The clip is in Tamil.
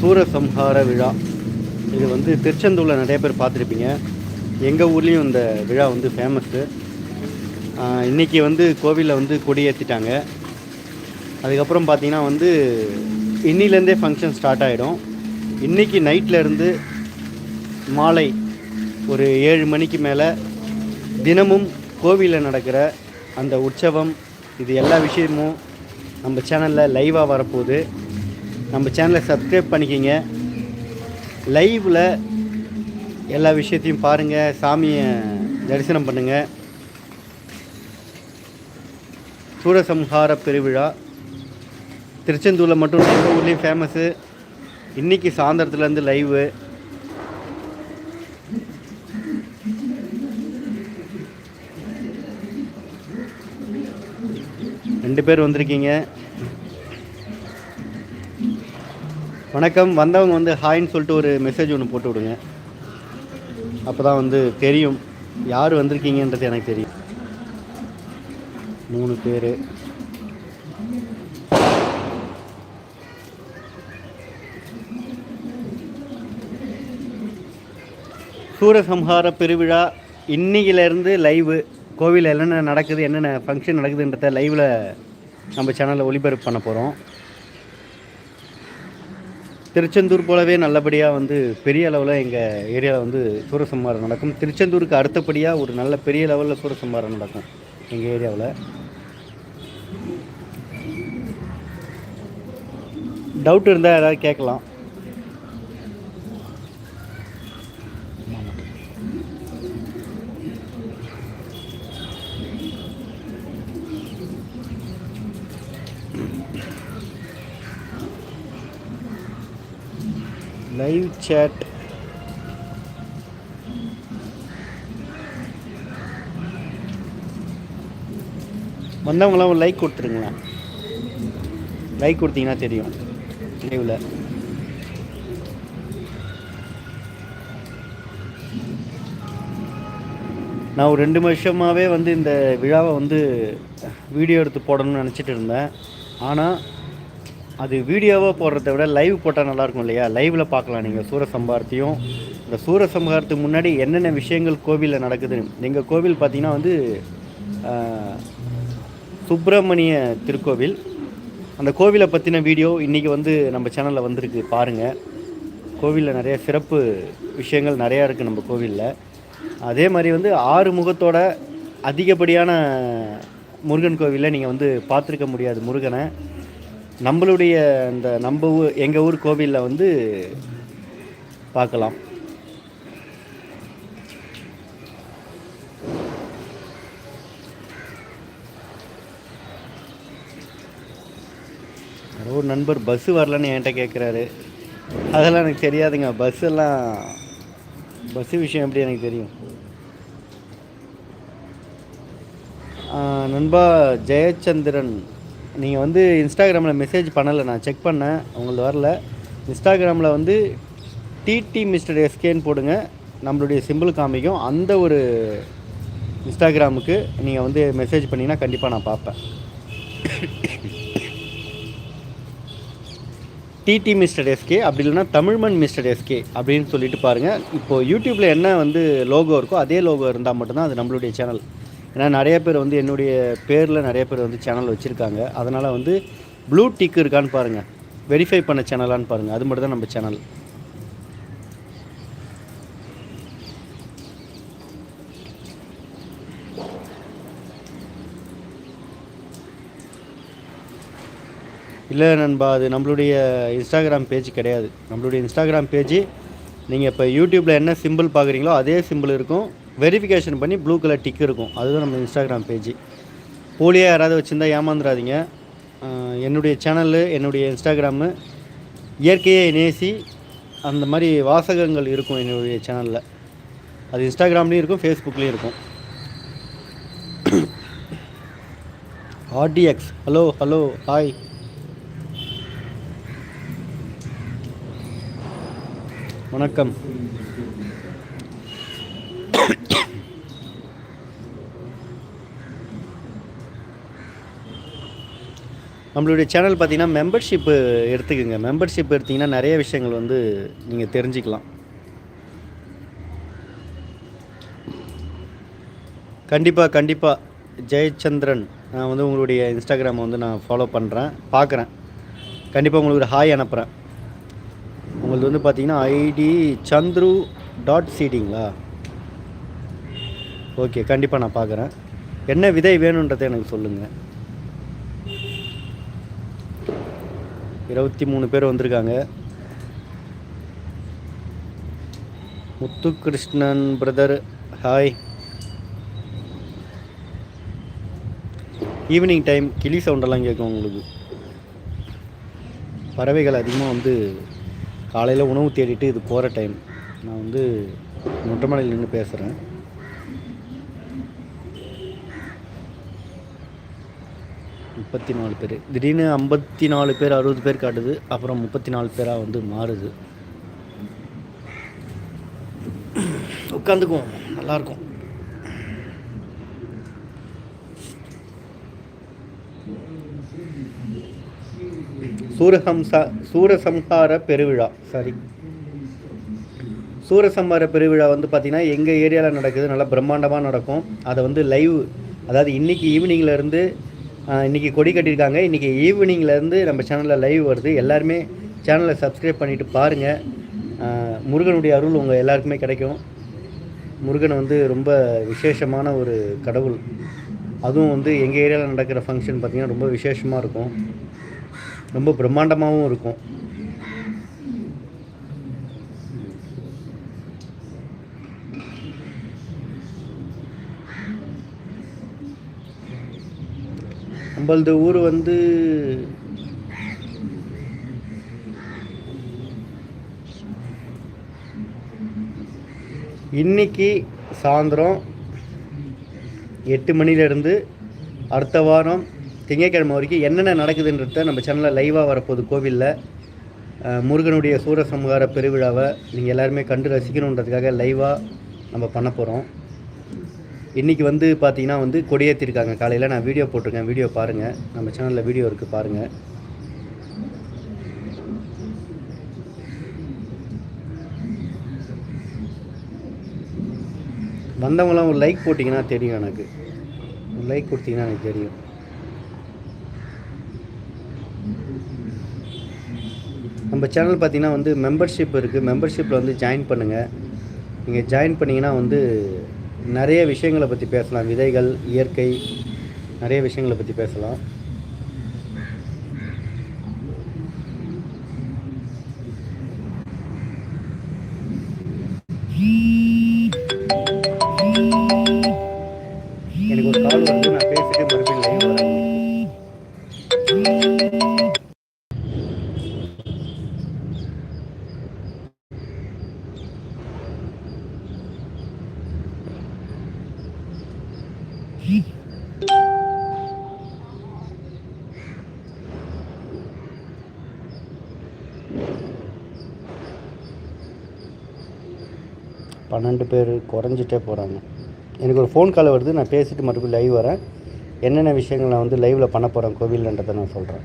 சூரசம்ஹார விழா. இது வந்து திருச்செந்தூரில் நிறைய பேர் பார்த்துருப்பீங்க. எங்கள் ஊர்லேயும் இந்த விழா வந்து ஃபேமஸ்ஸு இன்றைக்கி வந்து கோவிலில் வந்து கொடியேற்றிட்டாங்க அதுக்கப்புறம் பார்த்தீங்கன்னா வந்து இன்னிலேருந்தே ஃபங்க்ஷன் ஸ்டார்ட் ஆகிடும் இன்றைக்கி நைட்லேருந்து மாலை ஒரு ஏழு மணிக்கு மேலே தினமும் கோவிலில் நடக்கிற அந்த உற்சவம் இது எல்லா விஷயமும் நம்ம சேனலில் லைவாக வரப்போகுது. நம்ம சேனலை சப்ஸ்கிரைப் பண்ணிக்கிங்க. லைவில் எல்லா விஷயத்தையும் பாருங்கள் சாமியை தரிசனம் பண்ணுங்கள் சூரசம்ஹார பெருவிழா. திருச்செந்தூரில் மட்டும் எந்த எங்கள் ஊர்லேயும் ஃபேமஸ்ஸு இன்றைக்கி சாயந்தரத்துலேருந்து லைவு ரெண்டு பேர் வந்திருக்கீங்க. வணக்கம். வந்தவங்க வந்து ஹாய்ன்னு சொல்லிட்டு ஒரு மெசேஜ் ஒன்று போட்டு விடுங்க. அப்போ தான் வந்து தெரியும். யார் வந்திருக்கீங்கன்றது எனக்கு தெரியும். மூணு பேர். சூரசம்ஹார பெருவிழா இன்னிக்கிலேருந்து லைவு கோவிலில் என்னென்ன நடக்குது என்னென்ன ஃபங்க்ஷன் நடக்குதுன்றத லைவில் நம்ம சேனலில் ஒளிபரப்பு பண்ண போகிறோம் திருச்செந்தூர் போலவே நல்லபடியாக வந்து பெரிய அளவில் எங்கள் ஏரியாவில் வந்து சூரசம்ஹாரம் நடக்கும். திருச்செந்தூருக்கு அடுத்தபடியாக ஒரு நல்ல பெரிய லெவலில் சூரசம்ஹாரம் நடக்கும் எங்கள் ஏரியாவில். டவுட் இருந்தால் யாராவது கேட்கலாம். லைவ் சேட் வந்தவங்களாம் ஒரு லைக் கொடுத்துருங்களேன். லைக் கொடுத்தீங்கன்னா தெரியும். லைவில் நான் ஒரு ரெண்டு வருஷமாகவே வந்து இந்த விழாவை வந்து வீடியோ எடுத்து போடணும்னு நினச்சிட்டு இருந்தேன். ஆனால் அது வீடியோவாக போடுறத விட லைவ் போட்டால் நல்லாயிருக்கும் இல்லையா? லைவில் பார்க்கலாம். நீங்கள் சூரசம்பாரத்தையும் இந்த சூரசம்ஹாரத்துக்கு முன்னாடி என்னென்ன விஷயங்கள் கோவிலில் நடக்குதுன்னு. எங்கள் கோவில் பார்த்தீங்கன்னா வந்து சுப்பிரமணிய திருக்கோவில். அந்த கோவிலை பற்றின வீடியோ இன்றைக்கி வந்து நம்ம சேனலில் வந்திருக்கு பாருங்கள் கோவிலில் நிறைய சிறப்பு விஷயங்கள் நிறையா இருக்குது நம்ம கோவிலில். அதே மாதிரி வந்து ஆறு முகத்தோட அதிகப்படியான முருகன் கோவிலில் நீங்கள் வந்து பார்த்துருக்க முடியாது. முருகனை நம்மளுடைய இந்த நம்ம ஊர் எங்கள் ஊர் கோவிலில் வந்து பார்க்கலாம். ஒரு நண்பர் பஸ்ஸு வரலன்னு என்கிட்ட கேட்குறாரு அதெல்லாம் எனக்கு தெரியாதுங்க. பஸ் எல்லாம் பஸ்ஸு விஷயம் எப்படி எனக்கு தெரியும்? நண்பா ஜெயச்சந்திரன். நீங்கள் வந்து இன்ஸ்டாகிராமில் மெசேஜ் பண்ணலை நான் செக் பண்ணேன் உங்களது வரல. இன்ஸ்டாகிராமில் வந்து டிடி மிஸ்டர் எஸ்கேன்னு போடுங்க. நம்மளுடைய சிம்பிள் காமிக்கும். அந்த ஒரு இன்ஸ்டாகிராமுக்கு நீங்கள் வந்து மெசேஜ் பண்ணிங்கன்னா கண்டிப்பாக நான் பார்ப்பேன். டிடி மிஸ்டர் எஸ்கே அப்படி இல்லைன்னா தமிழ்மன் மிஸ்டர் எஸ்கே அப்படின்னு சொல்லிட்டு பாருங்கள் இப்போது யூடியூப்பில் என்ன வந்து லோகோ இருக்கோ அதே லோகோ இருந்தால் மட்டும்தான் அது நம்மளுடைய சேனல் ஏன்னா நிறைய பேர் வந்து என்னுடைய பேரில் நிறைய பேர் வந்து சேனல் வச்சுருக்காங்க. அதனால் வந்து ப்ளூ டிக் இருக்கான்னு பாருங்கள் வெரிஃபை பண்ண சேனலான்னு பாருங்கள் அது மட்டும் தான் நம்ம சேனல் இல்லை நண்பா அது நம்மளுடைய இன்ஸ்டாகிராம் பேஜ் கிடையாது. நம்மளுடைய இன்ஸ்டாகிராம் பேஜ் நீங்கள் இப்போ யூடியூப்பில் என்ன சிம்பிள் பார்க்குறீங்களோ அதே சிம்பிள் இருக்கும். வெரிஃபிகேஷன் பண்ணி ப்ளூ கலர் டிக் இருக்கும். அதுதான் நம்ம இன்ஸ்டாகிராம் பேஜ் போலியாக யாராவது வச்சுருந்தா ஏமாந்துடாதீங்க என்னுடைய சேனலு என்னுடைய இன்ஸ்டாகிராமு இயற்கையை நேசி அந்த மாதிரி வாசகங்கள் இருக்கும் என்னுடைய சேனலில் அது இன்ஸ்டாகிராம்லேயும் இருக்கும் ஃபேஸ்புக்லேயும் இருக்கும். ஆர்டிஎக்ஸ் ஹலோ ஹலோ ஹாய் வணக்கம். நம்மளுடைய சேனல் பார்த்தீங்கன்னா மெம்பர்ஷிப்பு எடுத்துக்கோங்க. மெம்பர்ஷிப் எடுத்திங்கன்னா நிறைய விஷயங்கள் வந்து நீங்கள் தெரிஞ்சுக்கலாம். கண்டிப்பாக கண்டிப்பாக ஜெயச்சந்திரன் நான் வந்து உங்களுடைய இன்ஸ்டாகிராமை வந்து நான் ஃபாலோ பண்ணுறேன் பார்க்குறேன். கண்டிப்பாக உங்களுக்கு ஒரு ஹாய் அனுப்புகிறேன் உங்களது வந்து பார்த்தீங்கன்னா ஐடி சந்துரு டாட் சீடிங்களா ஓகே கண்டிப்பாக நான் பார்க்குறேன். என்ன விதை வேணுன்றதை எனக்கு சொல்லுங்கள் இருபத்தி மூணு பேர் வந்திருக்காங்க. Muthukrishnan brother hi evening time கிளி சவுண்டெல்லாம் கேட்கும் உங்களுக்கு. பறவைகள் அதிகமாக வந்து காலையில் உணவு தேடிட்டு இது போகிற டைம் நான் வந்து மொட்டைமலையில் நின்று பேசுகிறேன் முப்பத்தி நாலு பேர். திடீர்னு ஐம்பத்தி நாலு பேர் அறுபது பேர் காட்டுது. அப்புறம் முப்பத்தி நாலு பேராக வந்து மாறுது. உட்காந்துக்குவோம். நல்லாயிருக்கும் சூரஹம்சா சூரசம்ஹார பெருவிழா. சாரி சூரசம்ஹார பெருவிழா வந்து பார்த்திங்கன்னா எங்கள் ஏரியாவில் நடக்குது. நல்லா பிரம்மாண்டமாக நடக்கும். அதை வந்து லைவ் அதாவது இன்றைக்கி ஈவினிங்லேருந்து இன்றைக்கி கொடி கட்டியிருக்காங்க. இன்றைக்கி ஈவினிங்லேருந்து நம்ம சேனலில் லைவ் வருது. எல்லாருமே சேனலை சப்ஸ்கிரைப் பண்ணிவிட்டு பாருங்கள் முருகனுடைய அருள் உங்கள் எல்லாருக்குமே கிடைக்கும். முருகன் வந்து ரொம்ப விசேஷமான ஒரு கடவுள். அதுவும் வந்து எங்கள் ஏரியாவில் நடக்கிற ஃபங்க்ஷன் பார்த்திங்கன்னா ரொம்ப விசேஷமாக இருக்கும். ரொம்ப பிரம்மாண்டமாகவும் இருக்கும். நம்மளது ஊர் வந்து இன்னைக்கு சாயந்தரம் எட்டு மணிலேருந்து அடுத்த வாரம் திங்கக்கிழமை வரைக்கும் என்னென்ன நடக்குதுன்றத நம்ம சேனலில் லைவாக வரப்போகுது கோவிலில். முருகனுடைய சூரசம்ஹார பெருவிழாவை நீங்கள் எல்லாருமே கண்டு ரசிக்கணுன்றதுக்காக லைவாக நம்ம பண்ண போகிறோம் இன்றைக்கி வந்து பார்த்திங்கன்னா வந்து கொடியேற்றிருக்காங்க. காலையில் நான் வீடியோ போட்டிருக்கேன். வீடியோ பாருங்கள் நம்ம சேனலில் வீடியோ இருக்குது பாருங்கள் வந்தவங்களாம் ஒரு லைக் போட்டிங்கன்னா தெரியும் எனக்கு. ஒரு லைக் கொடுத்தீங்கன்னா எனக்கு தெரியும். நம்ம சேனல் பார்த்தீங்கன்னா வந்து மெம்பர்ஷிப் இருக்குது மெம்பர்ஷிப்பில் வந்து ஜாயின் பண்ணுங்கள் நீங்கள் ஜாயின் பண்ணிங்கன்னா வந்து நிறைய விஷயங்களை பற்றி பேசலாம். விதைகள் இயற்கை நிறைய விஷயங்களை பற்றி பேசலாம். பன்னெண்டு பேர் குறைஞ்சிட்டே போகிறாங்க எனக்கு ஒரு ஃபோன் கால் வருது நான் பேசிட்டு மறுபடியும் லைவ் வரேன். என்னென்ன விஷயங்கள் நான் வந்து லைவில் பண்ண போகிறேன் கோவில்ன்றதை நான் சொல்கிறேன்